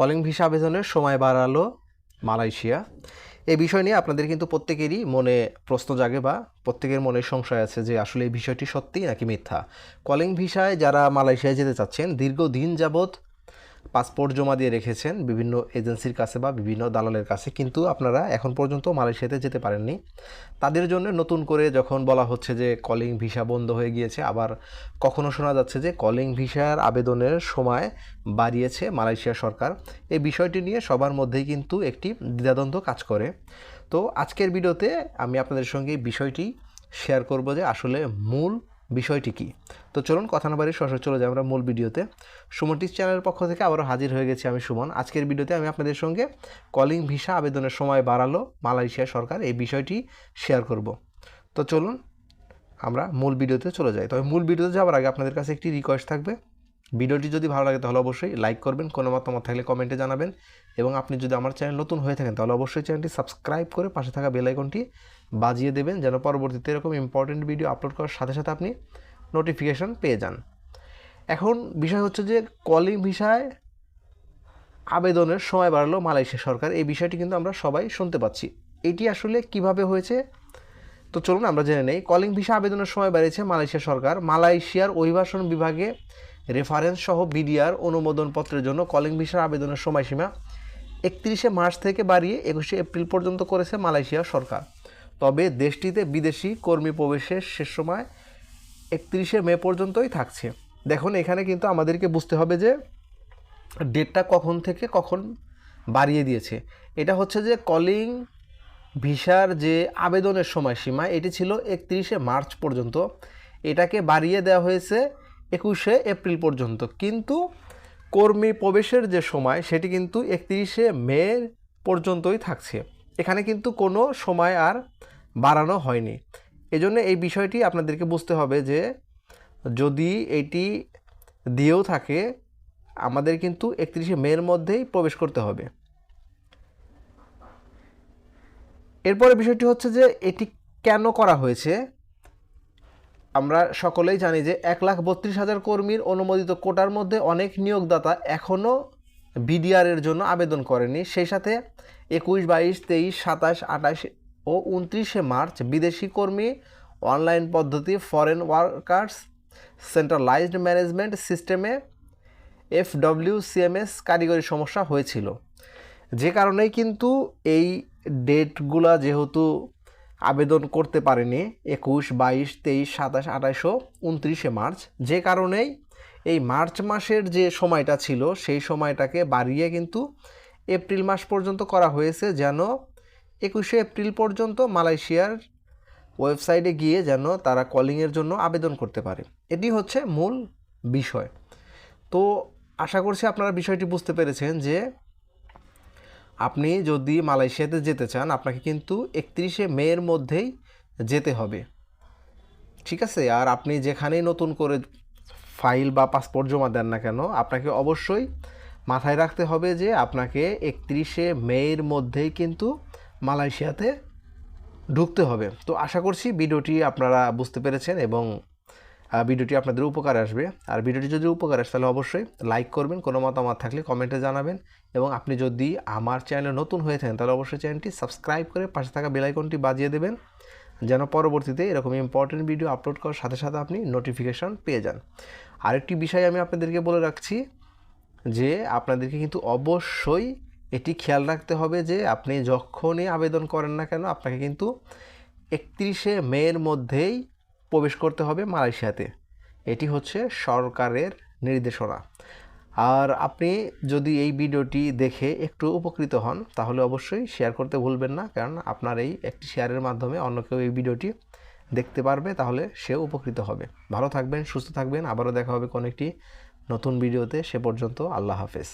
Calling visa আবেদনের সময় বাড়ালো মালয়েশিয়া। এই বিষয় নিয়ে আপনাদের কিন্তু প্রত্যেকেরই মনে প্রশ্ন জাগে বা প্রত্যেকের মনে সংশয় আছে যে আসলে এই বিষয়টি সত্যি নাকি মিথ্যা। কলিং ভিসায় যারা মালয়েশিয়ায় যেতে চাচ্ছেন, দীর্ঘদিন যাবৎ পাসপোর্ট জমা দিয়ে রেখেছেন বিভিন্ন এজেন্সির কাছে বা বিভিন্ন দালালের কাছে, কিন্তু আপনারা এখন পর্যন্ত মালয়েশিয়াতে যেতে পারেননি। তাদের জন্য নতুন করে যখন বলা হচ্ছে যে কলিং ভিসা বন্ধ হয়ে গিয়েছে, আবার কখনো শোনা যাচ্ছে যে কলিং ভিসার আবেদনের সময় বাড়িয়েছে মালয়েশিয়া সরকার। এই বিষয়টি নিয়ে সবার মধ্যেই কিন্তু একটি দ্বিধাদ্বন্দ্ব কাজ করে। তো আজকের ভিডিওতে আমি আপনাদের সঙ্গে বিষয়টি শেয়ার করব যে আসলে মূল বিষয়টি কি? তো চলুন কথা না বাড়ি সরাসরি চলে যাই আমরা মূল ভিডিওতে। সুমন টিচ চ্যানেলের পক্ষ থেকে আবারও হাজির হয়ে গেছি আমি সুমন। আজকের ভিডিওতে আমি আপনাদের সঙ্গে কলিং ভিসা আবেদনের সময় বাড়ালো মালয়েশিয়া সরকার। এই বিষয়টি শেয়ার করব। তো চলুন আমরা মূল ভিডিওতে চলে যাই। তবে মূল ভিডিওতে যাওয়ার আগে আপনাদের কাছে একটি রিকোয়েস্ট থাকবে। ভিডিওটি যদি ভালো লাগে তাহলে অবশ্যই লাইক করবেন, কোনো মতামত থাকলে কমেন্টে জানাবেন এবং আপনি যদি আমার চ্যানেল নতুন হয়ে থাকেন তাহলে অবশ্যই চ্যানেলটি সাবস্ক্রাইব করে পাশে থাকা বেল আইকনটি বাজিয়ে দেবেন যেন পরবর্তীতে এরকম ইম্পর্টেন্ট ভিডিও আপলোড করার সাথে সাথে আপনি নোটিফিকেশন পেয়ে যান। এখন বিষয় হচ্ছে যে কলিং ভিসায় আবেদনের সময় বাড়ালো মালয়েশিয়া সরকার, এই বিষয়টি কিন্তু আমরা সবাই শুনতে পাচ্ছি। এটি আসলে কীভাবে হয়েছে? তো চলুন আমরা জেনে নেই। কলিং ভিসা আবেদনের সময় বাড়িয়েছে মালয়েশিয়া সরকার। মালয়েশিয়ার অভিবাসন বিভাগে রেফারেন্স সহ বিডিআর অনুমোদনপত্রের জন্য কলিং ভিসার আবেদনের সময়সীমা একত্রিশে মার্চ থেকে বাড়িয়ে একুশে এপ্রিল পর্যন্ত করেছে মালয়েশিয়া সরকার। তবে দেশটিতে বিদেশি কর্মী প্রবেশের শেষ সময় একত্রিশে মে পর্যন্তই থাকছে। দেখুন, এখানে কিন্তু আমাদেরকে বুঝতে হবে যে ডেটটা কখন থেকে কখন বাড়িয়ে দিয়েছে। এটা হচ্ছে যে কলিং ভিসার যে আবেদনের সময়সীমা, এটি ছিল একত্রিশে মার্চ পর্যন্ত। এটাকে বাড়িয়ে দেওয়া হয়েছে একুশে এপ্রিল পর্যন্ত। কিন্তু কর্মী প্রবেশের যে সময়, সেটি কিন্তু একত্রিশে মে পর্যন্তই থাকছে। এখানে কিন্তু কোনো সময় আর বাড়ানো হয়নি। এজন্য এই বিষয়টি আপনাদেরকে বুঝতে হবে যে, যদি এটি দিয়েও থাকে, আমাদের কিন্তু একত্রিশে মের মধ্যেই প্রবেশ করতে হবে। এরপরে বিষয়টি হচ্ছে যে, এটি কেন করা হয়েছে? আমরা সকলেই জানি যে এক লাখ বত্রিশ হাজার কর্মীর অনুমোদিত কোটার মধ্যে অনেক নিয়োগদাতা এখনও বিডিআরের জন্য আবেদন করেনি। সেই সাথে একুশ, বাইশ, তেইশ, সাতাশ, আঠাশ ও উনত্রিশে মার্চ বিদেশি কর্মী অনলাইন পদ্ধতি ফরেন ওয়ার্কার্স সেন্ট্রালাইজড ম্যানেজমেন্ট সিস্টেমে এফ এফডব্লিউ সিএমএস কারিগরি সমস্যা হয়েছিল। যে কারণেই কিন্তু এই ডেটগুলা যেহেতু আবেদন করতে পারেনি। একুশ, বাইশ, তেইশ, সাতাশ আঠাশো উনত্রিশে মার্চ। যে কারণেই এই মার্চ মাসের যে সময়টা ছিল, সেই সময়টাকে বাড়িয়ে কিন্তু এপ্রিল মাস পর্যন্ত করা হয়েছে যেন একুশে এপ্রিল পর্যন্ত মালয়েশিয়ার ওয়েবসাইটে গিয়ে যেন তারা কলিংয়ের জন্য আবেদন করতে পারে। এটি হচ্ছে মূল বিষয়। তো আশা করছি আপনারা বিষয়টি বুঝতে পেরেছেন যে আপনি যদি মালয়েশিয়াতে যেতে চান, আপনাকে কিন্তু একত্রিশে মের মধ্যেই যেতে হবে। ঠিক আছে? আর আপনি যেখানেই নতুন করে ফাইল বা পাসপোর্ট জমা দেন না কেন, আপনাকে অবশ্যই মাথায় রাখতে হবে যে আপনাকে একত্রিশে মের মধ্যেই কিন্তু মালয়েশিয়াতে ঢুকতে হবে। তো আশা করছি ভিডিওটি আপনারা বুঝতে পেরেছেন এবং ভিডিওটি আপনাদের উপকারে আসবে। আর ভিডিওটি যদি উপকার আসে, তাহলে অবশ্যই লাইক করবেন, কোনো মতামত থাকলে কমেন্টে জানাবেন। এবং আপনি যদি আমার চ্যানেলে নতুন হয়ে থাকেন, তাহলে অবশ্যই চ্যানেলটি সাবস্ক্রাইব করে পাশে থাকা বেলাইকনটি বাজিয়ে দেবেন, যেন পরবর্তীতে এরকম ইম্পর্টেন্ট ভিডিও আপলোড করার সাথে সাথে আপনি নোটিফিকেশন পেয়ে যান। আরেকটি বিষয় আমি আপনাদেরকে বলে রাখছি যে, আপনাদেরকে কিন্তু অবশ্যই এটি খেয়াল রাখতে হবে যে, আপনি যখনই আবেদন করেন না কেন, আপনাকে কিন্তু একত্রিশে মের মধ্যেই প্রবেশ করতে হবে মালয়েশিয়াতে। এটি হচ্ছে সরকারের নির্দেশনা। আর আপনি যদি এই ভিডিওটি দেখে একটু উপকৃত হন, তাহলে অবশ্যই শেয়ার করতে ভুলবেন না, কারণ আপনার এই একটি শেয়ারের মাধ্যমে অন্য কেউ এই ভিডিওটি দেখতে পারবে, তাহলে সেও উপকৃত হবে। ভালো থাকবেন, সুস্থ থাকবেন, আবারও দেখা হবে কোনো একটি নতুন ভিডিওতে, সে পর্যন্ত আল্লাহ হাফেজ।